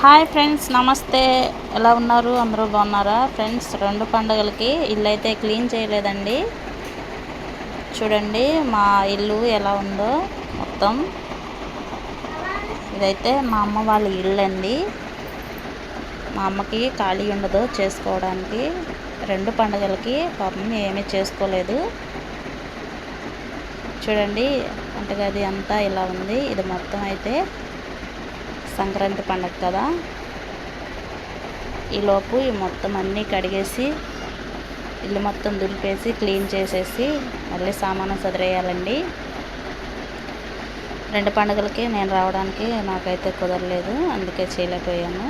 Hi friends నమస్తే. ఎలా ఉన్నారు? అందరూ బాగున్నారా? ఫ్రెండ్స్ రెండు పండుగలకి ఇల్లు అయితే క్లీన్ చేయలేదండి. చూడండి మా ఇల్లు ఎలా ఉందో మొత్తం. ఇదైతే మా అమ్మ వాళ్ళ ఇల్లు అండి మా అమ్మకి ఖాళీ ఉండదు చేసుకోవడానికి. రెండు పండుగలకి పాపం ఏమీ చేసుకోలేదు. చూడండి వంటగది అంతా ఇలా ఉంది. ఇది మొత్తం అయితే సంక్రాంతి పండగ కదా. ఈలోపు ఈ మొత్తం అన్నీ కడిగేసి ఇల్లు మొత్తం దులిపేసి క్లీన్ చేసేసి మళ్ళీ సామాను సదిరేయాలండి. రెండు పండుగలకి నేను రావడానికి నాకైతే కుదరలేదు అందుకే చేయలేకపోయాను.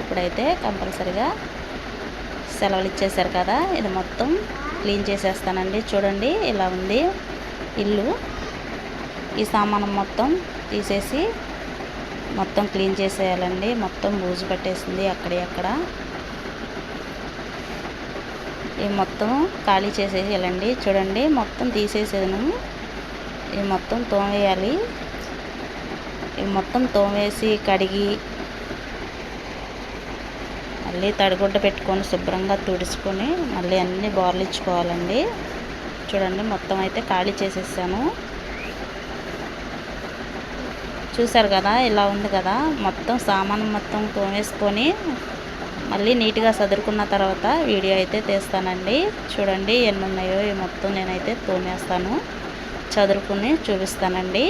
ఇప్పుడైతే కంపల్సరిగా సెలవులు ఇచ్చేసారు కదా ఇది మొత్తం క్లీన్ చేసేస్తానండి. చూడండి ఇలా ఉంది ఇల్లు. ఈ సామానం మొత్తం తీసేసి మొత్తం క్లీన్ చేసేయాలండి. మొత్తం బూజు పట్టేసింది అక్కడక్కడ ఈ మొత్తం ఖాళీ చేసేయాలండి చూడండి మొత్తం తీసేసాను. ఇది మొత్తం తోమేయాలి. ఈ మొత్తం తోమేసి కడిగి మళ్ళీ తడిగుడ్డ పెట్టుకొని శుభ్రంగా తుడుచుకొని మళ్ళీ అన్నీ బోర్లిచ్చుకోవాలండి చూడండి మొత్తం అయితే ఖాళీ చేసేసాను. చూసారు కదా ఇలా ఉంది కదా. మొత్తం సామాను మొత్తం తోమేసుకొని మళ్ళీ నీట్గా సదురుకున్న తర్వాత వీడియో అయితే తీస్తానండి. చూడండి ఎన్ని ఉన్నాయో ఈ మొత్తం నేనైతే తోమేస్తాను. చదురుకుని చూపిస్తానండి.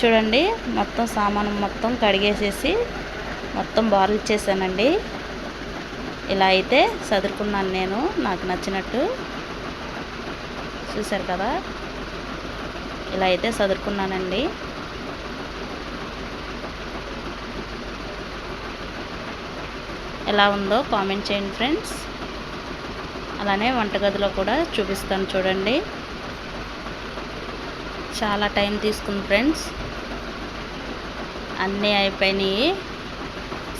చూడండి మొత్తం సామాను మొత్తం కడిగేసేసి మొత్తం బార్లు ఇచ్చేసానండి ఇలా అయితే చదురుకున్నాను నేను నాకు నచ్చినట్టు. చూసారు కదా? ఇలా అయితే చదువుకున్నానండి ఎలా ఉందో కామెంట్ చేయండి ఫ్రెండ్స్. అలానే వంటగదిలో కూడా చూపిస్తాను చూడండి. చాలా టైం తీసుకుంది ఫ్రెండ్స్. అన్నీ అయిపోయినాయి.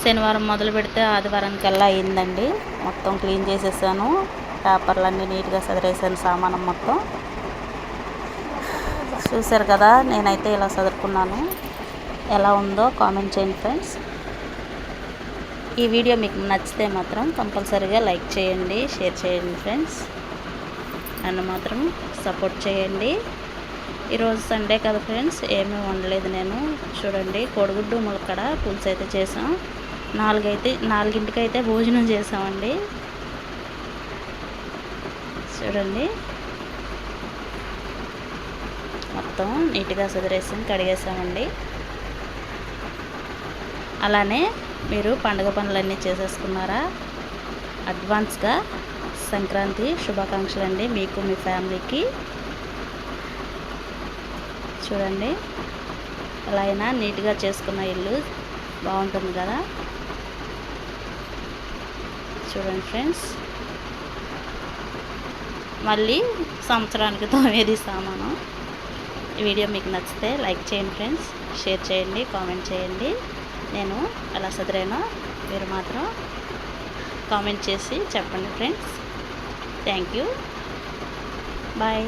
శనివారం మొదలు పెడితే ఆదివారం కల్లా అయిందండి. మొత్తం క్లీన్ చేసేసాను. పేపర్లన్నీ నీట్గా చదివేసాను సామానం మొత్తం. చూశారు కదా నేనైతే ఇలా చదువుకున్నాను. ఎలా ఉందో కామెంట్ చేయండి ఫ్రెండ్స్. ఈ వీడియో మీకు నచ్చితే మాత్రం కంపల్సరీగా లైక్ చేయండి షేర్ చేయండి ఫ్రెండ్స్. నన్ను మాత్రం సపోర్ట్ చేయండి. ఈరోజు సండే కదా ఫ్రెండ్స్ ఏమీ వండలేదు నేను. చూడండి కోడిగుడ్డు ములక్కడ పులుసు అయితే చేసాం. నాలుగైతే నాలుగింటికి అయితే భోజనం చేసామండి. చూడండి. మొత్తం నీట్గా సదిరేసి కడిగేసామండి. అలానే మీరు పండుగ పనులన్నీ చేసేసుకున్నారా? అడ్వాన్స్గా సంక్రాంతి శుభాకాంక్షలు అండి మీకు మీ ఫ్యామిలీకి. చూడండి ఎలా అయినా నీట్గా చేసుకున్న ఇల్లు బాగుంటుంది కదా. చూడండి ఫ్రెండ్స్. మళ్ళీ సంవత్సరానికి తొమ్మిది సామాను. వీడియో మీకు నచ్చితే లైక్ చేయండి ఫ్రెండ్స్ షేర్ చేయండి కామెంట్ చేయండి. నేను ఎలా చదివానో మీరు మాత్రం కామెంట్ చేసి చెప్పండి ఫ్రెండ్స్. Thank you. బాయ్.